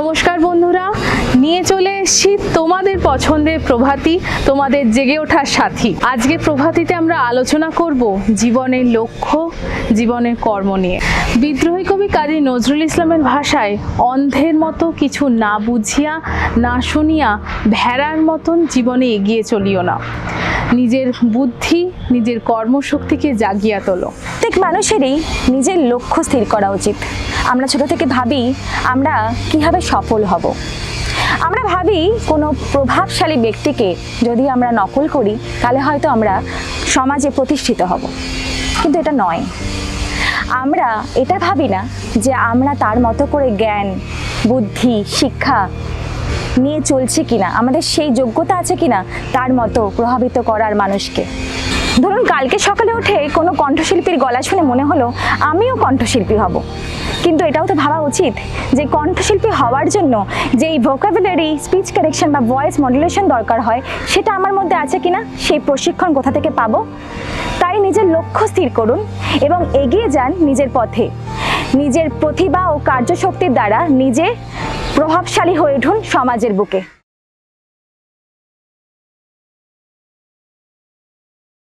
নমস্কার বন্ধুরা, নিয়ে চলে এসেছি তোমাদের পছন্দের প্রভাতী, তোমাদের জেগে ওঠার সাথী। আজকে প্রভাতীতে আমরা আলোচনা করব জীবনের লক্ষ্য, জীবনের কর্ম নিয়ে। বিদ্রোহী কবি কাজী নজরুল ইসলামের ভাষায়, অন্ধের মতো কিছু না বুঝিয়া, না শুনিয়া ভেড়ার মতন জীবনে এগিয়ে চলিও না। নিজের বুদ্ধি, নিজের কর্মশক্তিকে জাগিয়া তোলো। প্রত্যেক মানুষেরই নিজের লক্ষ্য স্থির করা উচিত। আমরা ছোট থেকে ভাবি আমরা কীভাবে সফল হব। আমরা ভাবি কোনো প্রভাবশালী ব্যক্তিকে যদি আমরা নকল করি, তাহলে হয়তো আমরা সমাজে প্রতিষ্ঠিত হব। কিন্তু এটা নয়। আমরা এটা ভাবি না যে আমরা তার মতো করে জ্ঞান, বুদ্ধি, শিক্ষা নিয়ে চলছে কিনা? আমাদের সেই যোগ্যতা আছে কিনা? তার মতো প্রভাবিত করার মানুষকে। ধরুন, কালকে সকালে উঠে কোনো কণ্ঠশিল্পীর গলা শুনে মনে হলো, আমিও কণ্ঠশিল্পী হব। কিন্তু এটাও তো ভাবা উচিত যে কণ্ঠশিল্পী হওয়ার জন্য যেই ভোকাবুলারি স্পিচ কারেকশন বা ভয়েস মডুলেশন দরকার হয়, সেটা আমার মধ্যে আছে কিনা, সেই প্রশিক্ষণ কোথা থেকে পাবো? তাই নিজের লক্ষ্য স্থির করুন এবং এগিয়ে যান নিজের পথে। নিজের প্রতিভা ও কার্যশক্তির দ্বারা নিজে প্রভাবশালী হয়ে উঠুন সমাজের বুকে।